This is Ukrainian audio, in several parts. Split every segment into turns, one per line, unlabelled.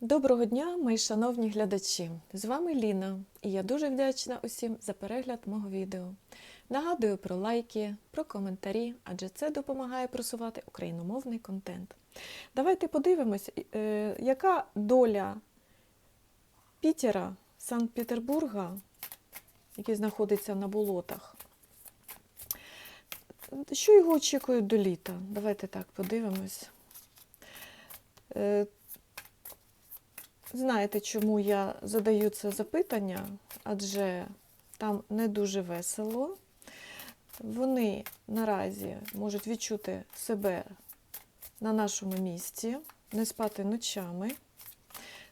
Доброго дня, мої шановні глядачі! З вами Ліна, і я дуже вдячна усім за перегляд мого відео. Нагадую про лайки, про коментарі, адже це допомагає просувати україномовний контент. Давайте подивимось, е, яка доля Пітера, Санкт-Петербурга, який знаходиться на болотах. Що його очікує до літа? Давайте так подивимось. Знаєте, чому я задаю це запитання? Адже там не дуже весело. Вони наразі можуть відчути себе на нашому місці, не спати ночами.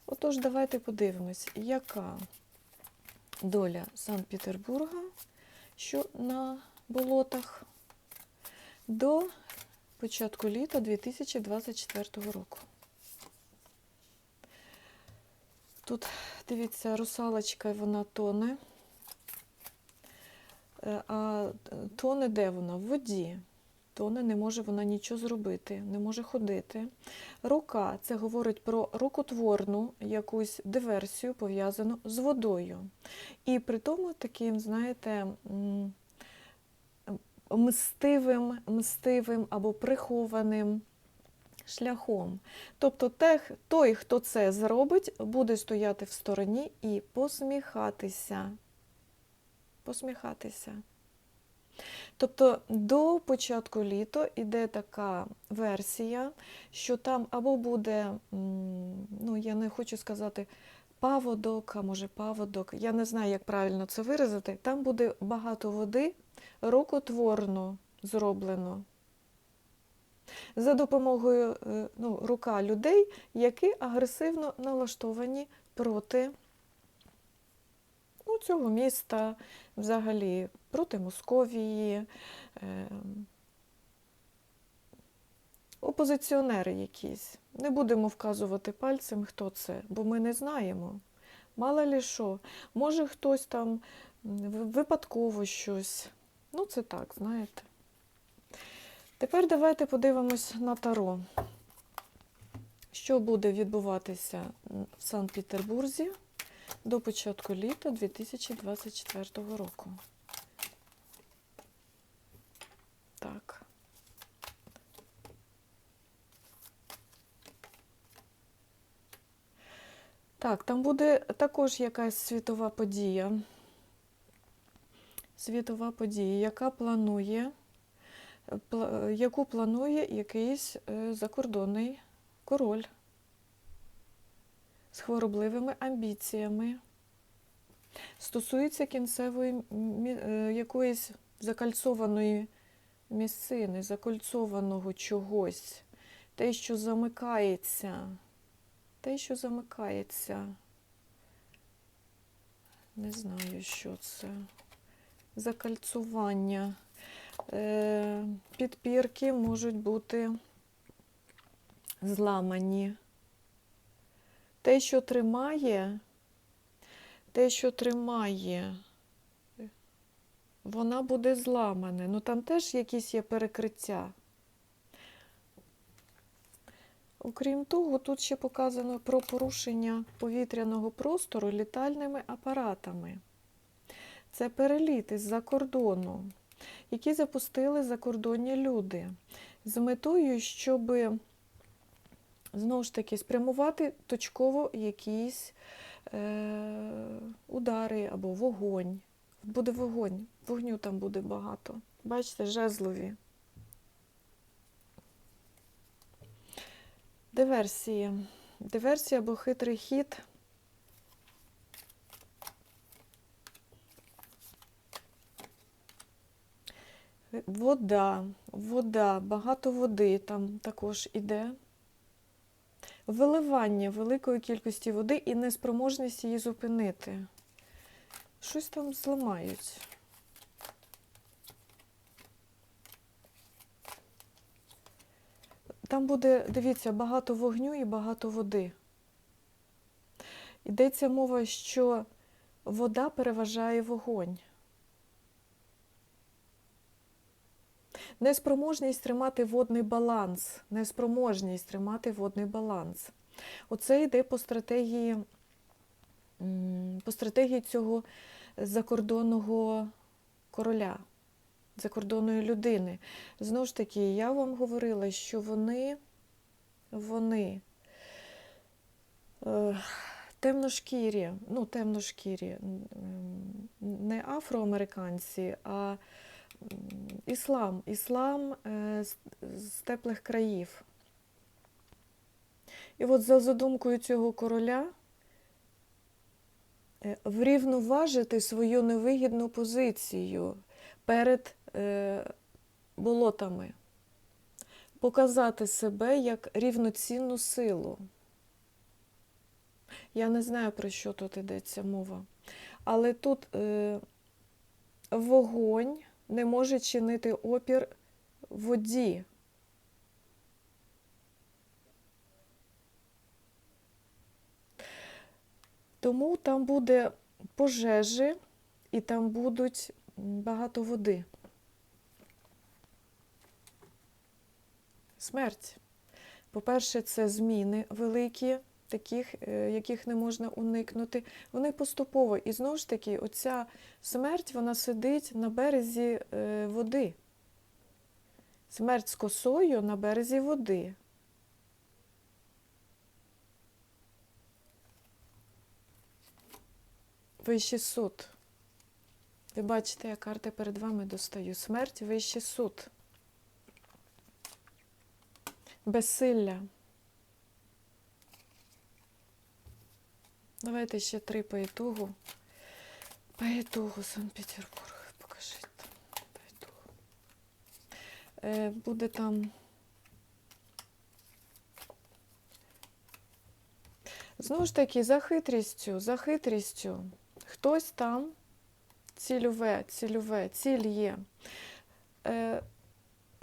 Отож, давайте подивимось, яка доля Санкт-Петербурга, що на болотах до початку літа 2024 року. Тут, дивіться, русалочка, вона тоне. Е, А тоне де вона? В воді. Тоне не може вона нічого зробити, не може ходити. Рука це говорить про рукотворну якусь диверсію, пов'язану з водою. І при тому таким, знаєте, мстивим, мстивим або прихованим шляхом. Тобто тех, той, хто це зробить, буде стояти в стороні і посміхатися. Посміхатися. Тобто до початку літа йде така версія, що там або буде, ну я не хочу сказати, паводок, а може паводок, я не знаю, як правильно це виразити. Там буде багато води, рукотворно зроблено за допомогою е, ну, рука людей, які агресивно налаштовані проти ну, цього міста, взагалі проти Московії, е, опозиціонери якісь. Не будемо вказувати пальцем, хто це, бо ми не знаємо. Мало ли що, може хтось там випадково щось. Ну, це так, знаєте. Тепер давайте подивимось на таро. Що буде відбуватися в Санкт-Петербурзі до початку літа 2024 року. Так. Так, там буде також якась світова подія. Світова подія, яка планує пла- яку планує якийсь е, закордонний король з хворобливими амбіціями. Стосується кінцевої е, якоїсь закальцованої місцини, закольцованого чогось, те, що замикається, те, що замикається. Не знаю, що це. Закальцування. Е, підпірки можуть бути зламані. Те, що тримає, те, що тримає, вона буде зламане. Ну там теж якісь є перекриття. Окрім того, тут ще показано про порушення повітряного простору літальними апаратами. Це переліти з-за кордону які запустили закордонні люди з метою, щоб знову ж таки спрямувати точково якісь е, удари або вогонь. Буде вогонь, вогню там буде багато. Бачите, жезлові. Диверсії. Диверсія або хитрий хід. Вода, вода, багато води там також іде. Виливання великої кількості води і неспроможність її зупинити. Щось там зламають. Там буде, дивіться, багато вогню і багато води. Йдеться мова, що вода переважає вогонь. Неспроможність тримати водний баланс. Неспроможність тримати водний баланс. Оце йде по стратегії, по стратегії цього закордонного короля, закордонної людини. Знову ж таки, я вам говорила, що вони, вони е, темношкірі, ну, темношкірі, не афроамериканці, а іслам, іслам е, з, теплих країв. І от за задумкою цього короля е, врівноважити свою невигідну позицію перед е, болотами, показати себе як рівноцінну силу. Я не знаю, про що тут йдеться мова. Але тут вогонь не може чинити опір воді. Тому там буде пожежі і там будуть багато води. Смерть. По-перше, це зміни великі, таких, е, яких не можна уникнути. Вони поступово. І знову ж таки, оця смерть вона сидить на березі е, води. Смерть з косою на березі води. Вищий суд. Ви бачите, я карти перед вами достаю. Смерть, вищий суд. Безсилля. Давайте ще три по ітогу. По ітогу Санкт-Петербург. Покажіть. По ітогу. Е, буде там. Знову ж таки, за хитрістю, за хитрістю. Хтось там цільове, цільове, ціль є. Е,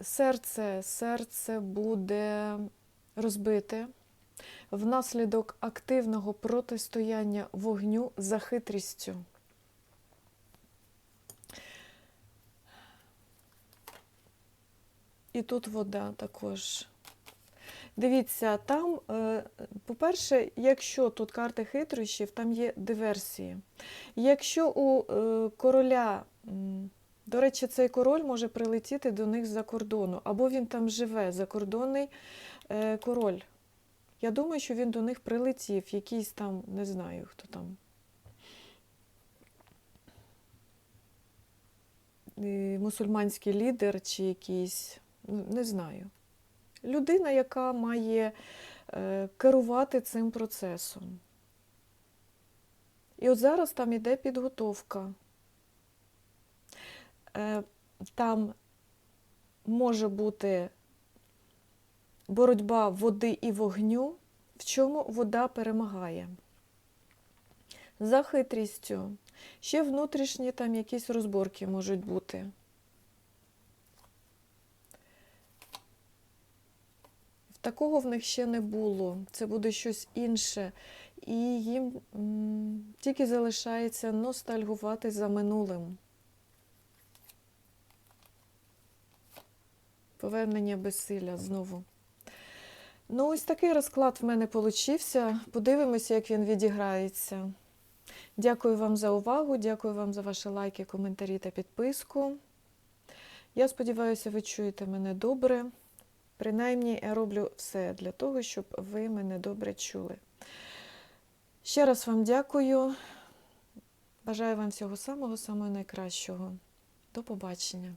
серце, серце буде розбите внаслідок активного протистояння вогню за хитрістю. І тут вода також. Дивіться, там, е, по-перше, якщо тут карти хитрощів, там є диверсії. Якщо у е, короля, до речі, цей король може прилетіти до них з-за кордону, або він там живе, закордонний е, король. Я думаю, що він до них прилетів, якийсь там, не знаю, хто там. е, Мусульманський лідер чи якийсь, ну, не знаю. Людина, яка має е, керувати цим процесом. І от зараз там іде підготовка. Е, Там може бути боротьба води і вогню, в чому вода перемагає. За хитрістю. Ще внутрішні там якісь розборки можуть бути. Такого в них ще не було. Це буде щось інше. І їм тільки залишається ностальгувати за минулим. Повернення безсилля знову. Ну, ось такий розклад в мене получився. Подивимося, як він відіграється. Дякую вам за увагу, дякую вам за ваші лайки, коментарі та підписку. Я сподіваюся, ви чуєте мене добре. Принаймні, я роблю все для того, щоб ви мене добре чули. Ще раз вам дякую. Бажаю вам всього самого самого найкращого. До побачення.